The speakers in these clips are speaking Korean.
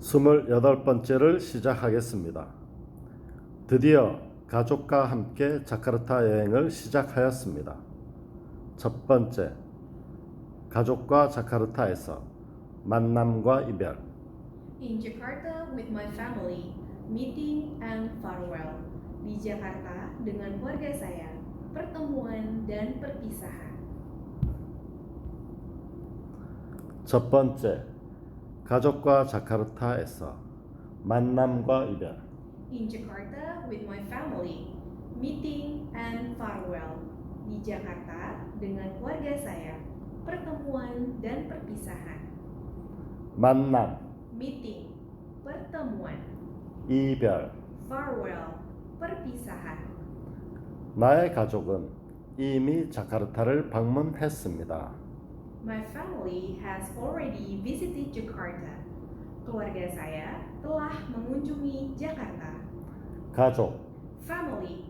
스물여덟 번째를 시작하겠습니다. 드디어 가족과 함께 자카르타 여행을 시작하였습니다. 첫 번째, 가족과 자카르타에서 만남과 이별. In Jakarta with my family, meeting and farewell. Di Jakarta dengan keluarga saya, pertemuan dan perpisahan. 첫 번째, 가족과 자카르타에서 만남과 이별. In Jakarta with my family, meeting and farewell. Di Jakarta dengan keluarga saya, pertemuan dan perpisahan. 만남, Meeting, pertemuan, 이별. farewell, perpisahan. 나의 가족은 이미 자카르타를 방문했습니다. My family has already visited Jakarta. Keluarga saya telah mengunjungi Jakarta. 가족, Family,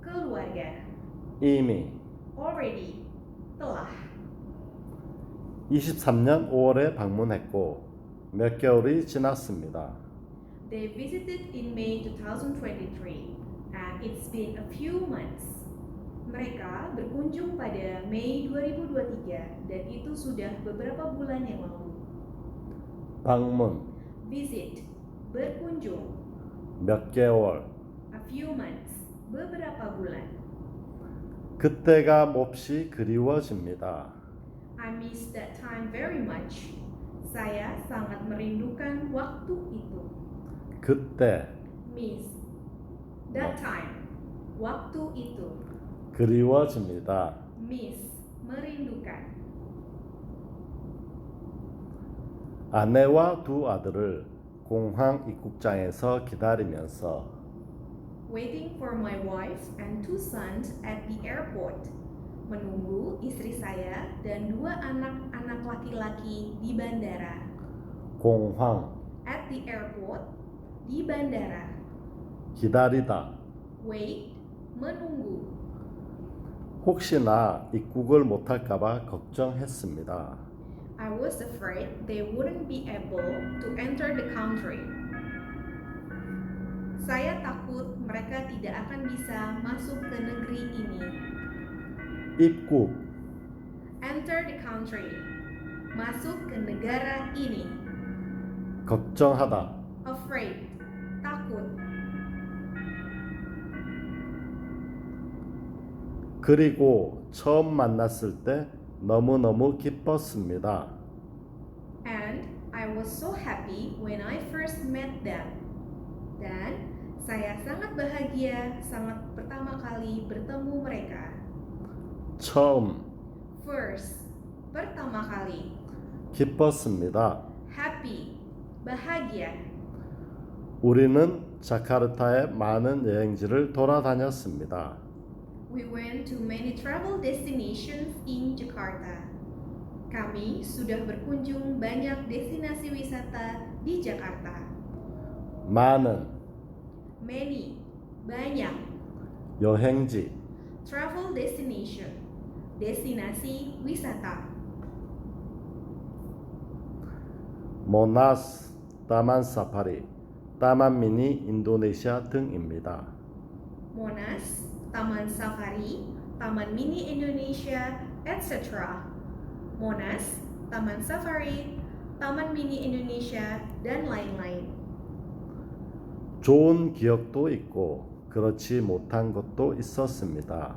keluarga, 이미 already, telah. 23년 5월에 방문했고 몇 개월이 지났습니다. They visited in May 2023 and it's been a few months. Mereka berkunjung pada Mei 2023 dan itu sudah beberapa bulan yang lalu. 방문 Visit, berkunjung, 몇 개월 a few months, beberapa bulan. 그때가 몹시 그리워집니다. I miss that time very much. Saya sangat merindukan waktu itu. 그때 Miss that time. Waktu itu. 그리워집니다. Miss merindukan. 아내와 두 아들을 공항 입국장에서 기다리면서 Waiting for my wife and two sons at the airport. Menunggu istri saya dan dua anak-anak laki-laki di bandara. 공항 At the airport, di bandara. 기다리다 Wait, menunggu. 혹시나 입국을 못할까봐 걱정했습니다. I was afraid they wouldn't be able to enter the country. Saya takut mereka tidak akan bisa masuk ke negeri ini. 입국 Enter the country. Masuk ke negara ini. 걱정하다 Afraid. Takut. 그리고 처음 만났을 때 너무너무 기뻤습니다. And I was so happy when I first met them. Dan saya sangat bahagia sangat pertama kali bertemu mereka. 처음 First, pertama kali. 기뻤습니다. Happy, bahagia. 우리는 자카르타의 많은 여행지를 돌아다녔습니다. We went to many travel destinations in Jakarta. Kami sudah berkunjung banyak destinasi wisata di Jakarta. 많은 Many, banyak. 여행지 Travel destination, destinasi wisata. 모나스, 타만 사파리, 타만 미니 인도네시아 등입니다. Monas, Taman Safari, Taman Mini Indonesia, etc. Monas, Taman Safari, Taman Mini Indonesia, dan lain-lain. 좋은 기억도 있고 그렇지 못한 것도 있었습니다.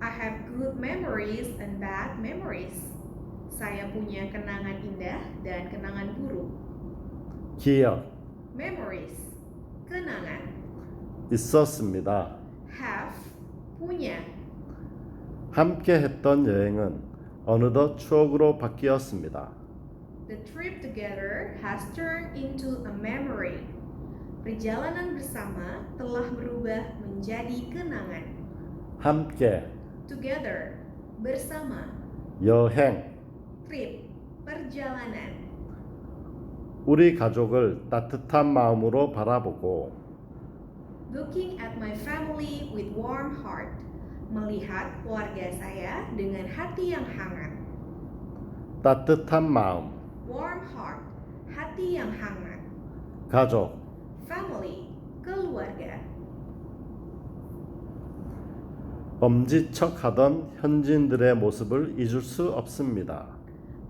I have good memories and bad memories. Saya punya kenangan indah dan kenangan buruk. 기억 Memories, kenangan. 있었습니다. Have, punya. 함께 했던 여행은 어느덧 추억으로 바뀌었습니다. The trip together has turned into a memory. Perjalanan bersama telah berubah menjadi kenangan. 함께 Together, bersama, 여행 trip, perjalanan. 우리 가족을 따뜻한 마음으로 바라보고 Looking at my family with warm heart, melihat keluarga saya dengan hati yang hangat. 따뜻한 마음 Warm heart, hati yang hangat. 가족, family, keluarga. 엄지척하던 현지인들의 모습을 잊을 수 없습니다.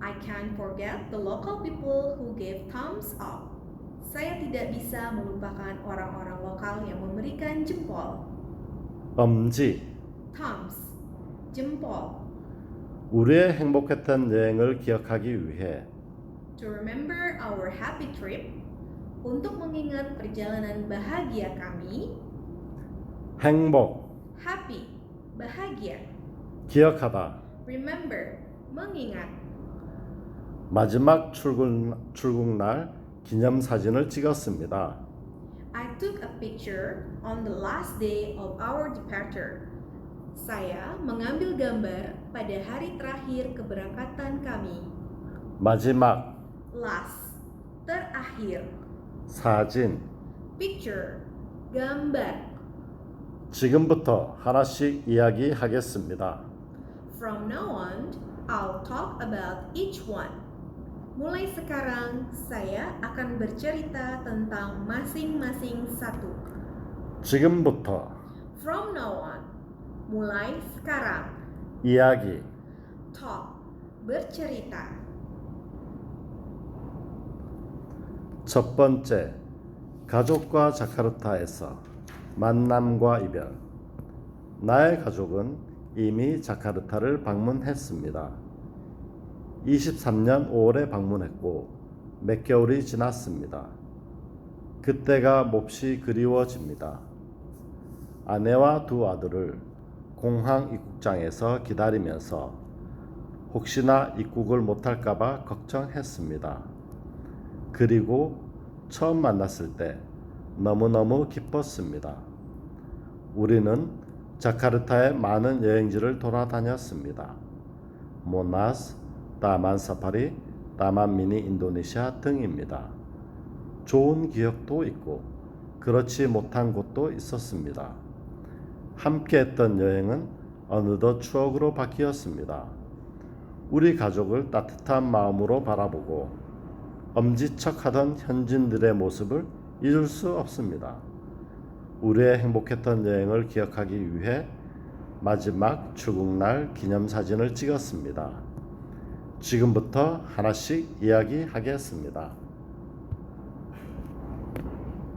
I can't forget the local people who gave thumbs up. Saya tidak bisa melupakan orang-orang lokal yang memberikan jempol. 엄지, Thumbs, jempol. 우리의 행복했던 여행을 기억하기 위해 To remember our happy trip, untuk mengingat perjalanan bahagia kami, 행복, happy, bahagia, 기억하다, remember, mengingat. 마지막 출근, 출국날 기념사진을 찍었습니다. I took a picture on the last day of our departure. Saya mengambil gambar pada hari terakhir keberangkatan kami. 마지막 Last, terakhir, 사진, picture, gambar. 지금부터 하나씩 이야기하겠습니다. From now on, I'll talk about each one. Mulai sekarang, saya akan bercerita tentang masing-masing satu. 지금부터 From now on, mulai sekarang, 이야기, talk, bercerita. 첫 번째, 가족과 자카르타에서 만남과 이별. 나의 가족은 이미 자카르타를 방문했습니다. 23년 5월에 방문했고 몇 개월이 지났습니다. 그때가 몹시 그리워집니다. 아내와 두 아들을 공항 입국장에서 기다리면서 혹시나 입국을 못할까봐 걱정했습니다. 그리고 처음 만났을 때 너무너무 기뻤습니다. 우리는 자카르타의 많은 여행지를 돌아다녔습니다. 모나스, 다만 사파리, 다만 미니 인도네시아 등입니다. 좋은 기억도 있고 그렇지 못한 곳도 있었습니다. 함께 했던 여행은 어느덧 추억으로 바뀌었습니다. 우리 가족을 따뜻한 마음으로 바라보고 엄지척하던 현진들의 모습을 잊을 수 없습니다. 우리의 행복했던 여행을 기억하기 위해 마지막 출국날 기념사진을 찍었습니다. 지금부터 하나씩 이야기하겠습니다.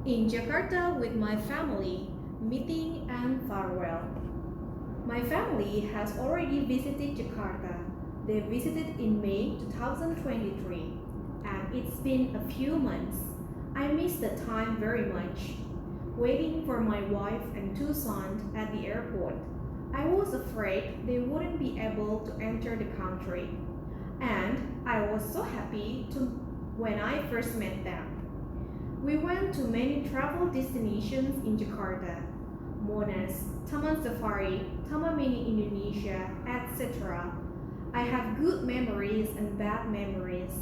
In Jakarta with my family, meeting and farewell. My family has already visited Jakarta. They visited in May 2023, and it's been a few months. I miss the time very much. Waiting for my wife and two sons at the airport. I was afraid they wouldn't be able to enter the country. And I was so happy to when I first met them. We went to many travel destinations in Jakarta, Monas, Taman Safari, Taman Mini Indonesia, etc. I have good memories and bad memories.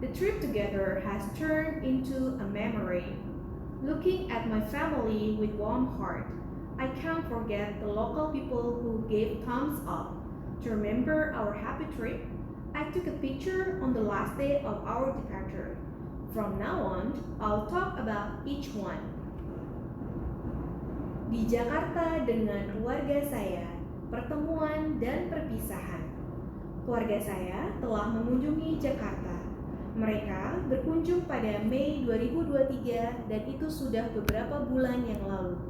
The trip together has turned into a memory. Looking at my family with warm heart, I can't forget the local people who gave thumbs up. To remember our happy trip, I took a picture on the last day of our departure. From now on, I'll talk about each one. Di Jakarta dengan keluarga saya, pertemuan dan perpisahan. Keluarga saya telah mengunjungi Jakarta. Mereka berkunjung pada Mei 2023 dan itu sudah beberapa bulan yang lalu.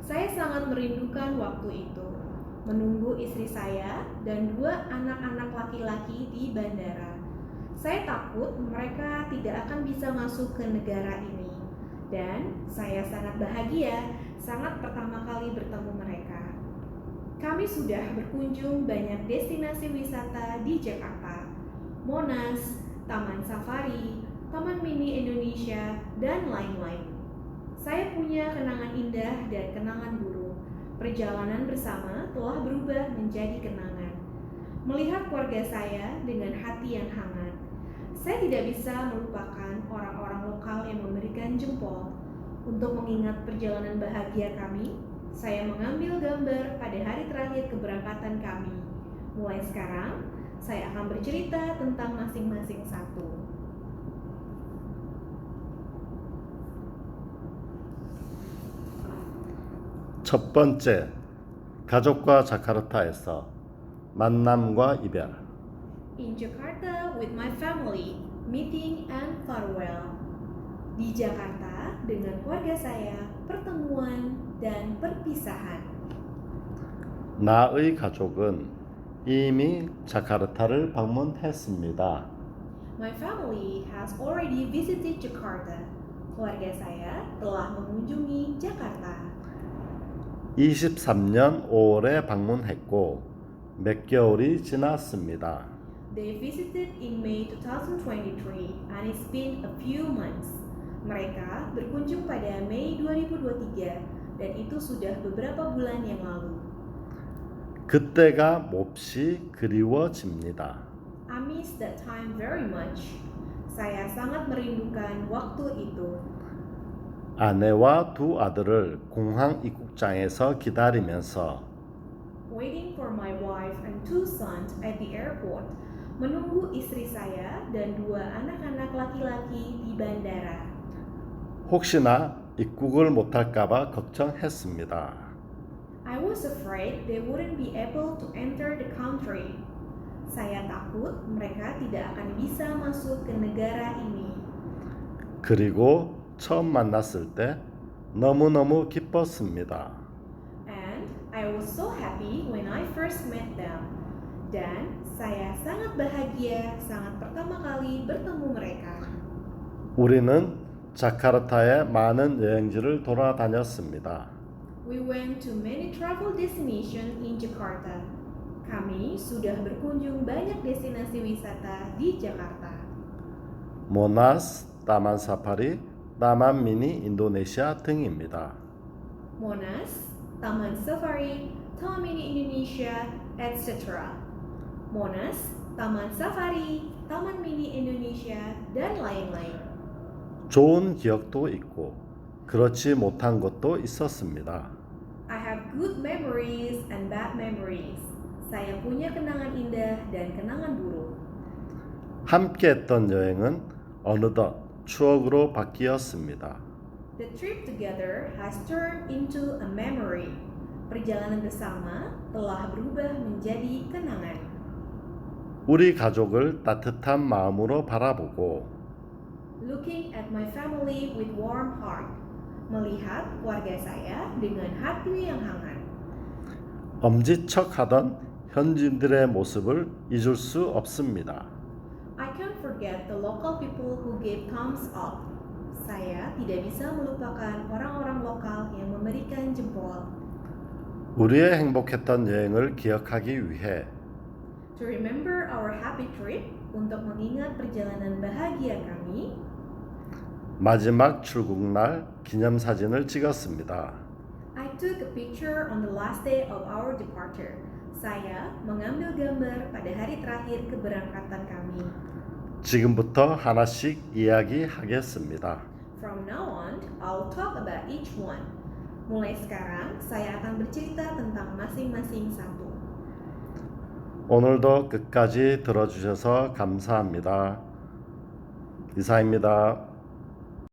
Saya sangat merindukan waktu itu. Menunggu istri saya dan dua anak-anak laki-laki di bandara. Saya takut mereka tidak akan bisa masuk ke negara ini. Dan saya sangat bahagia sangat pertama kali bertemu mereka. Kami sudah berkunjung banyak destinasi wisata di Jakarta. Monas, Taman Safari, Taman Mini Indonesia, dan lain-lain. Saya punya kenangan indah dan kenangan buruk. Perjalanan bersama telah berubah menjadi kenangan. Melihat keluarga saya dengan hati yang hangat, saya tidak bisa melupakan orang-orang lokal yang memberikan jempol. Untuk mengingat perjalanan bahagia kami, saya mengambil gambar pada hari terakhir keberangkatan kami. Mulai sekarang, saya akan bercerita tentang masing-masing satu. 첫 번째, 가족과 자카르타에서 만남과 이별. In Jakarta with my family, meeting and farewell. Di Jakarta dengan keluarga saya, pertemuan dan perpisahan. 나의 가족은 이미 자카르타를 방문했습니다. My family has already visited Jakarta. Keluarga saya telah mengunjungi Jakarta. 23년 5월에 방문했고 몇 개월이 지났습니다. They visited in May 2023 and it's been a few months. Mereka berkunjung pada Mei 2023 dan itu sudah beberapa bulan yang lalu. 그때가 몹시 그리워집니다. I miss that time very much. Saya sangat merindukan waktu itu. 아내와 두 아들을 공항 입국장에서 기다리면서 Waiting for my wife and two sons at the airport. Menunggu istri saya dan dua anak-anak laki-laki di bandara. 혹시나 입국을 못할까봐 걱정했습니다. I was afraid they wouldn't be able to enter the country. Saya takut mereka tidak akan bisa masuk ke negara ini. 그리고 처음 만났을 때 너무너무 기뻤습니다. And I was so happy when I first met them. Dan saya sangat bahagia sangat pertama kali bertemu mereka. 우리는 자카르타의 많은 여행지를 돌아다녔습니다. We went to many travel destinations in Jakarta. Kami sudah berkunjung banyak destinasi wisata di Jakarta. 모나스, 다만 미니 인도네시아 등입니다. Monas, Taman Safari, Taman Indonesia, etc. Monas, Taman Safari, Taman Mini Indonesia, dan lain-lain. 좋은 기억도 있고 그렇지 못한 것도 있었습니다. I have good memories and bad memories. Saya punya kenangan indah dan kenangan buruk. 함께 했던 여행은 어느덧 추억으로 바뀌었습니다. The trip together has turned into a memory. Perjalanan bersama telah berubah menjadi kenangan. 우리 가족을 따뜻한 마음으로 바라보고 Looking at my family with warm heart. Melihat keluarga saya dengan hati yang hangat. 엄지척하던 현지인들의 모습을 잊을 수 없습니다. I can't forget the local people who gave thumbs up. Saya tidak bisa melupakan orang-orang lokal yang memberikan jempol. 우리의 행복했던 여행을 기억하기 위해 To remember our happy trip, untuk mengingat perjalanan bahagia kami, 마지막 출국날 기념사진을 찍었습니다. I took a picture on the last day of our departure. Saya mengambil gambar pada hari terakhir keberangkatan kami. 지금부터 하나씩 이야기하겠습니다. From now on, I'll talk about each one. Mulai sekarang, saya akan bercerita tentang masing-masing satu. 오늘도 끝까지 들어주셔서 감사합니다. 이사입니다.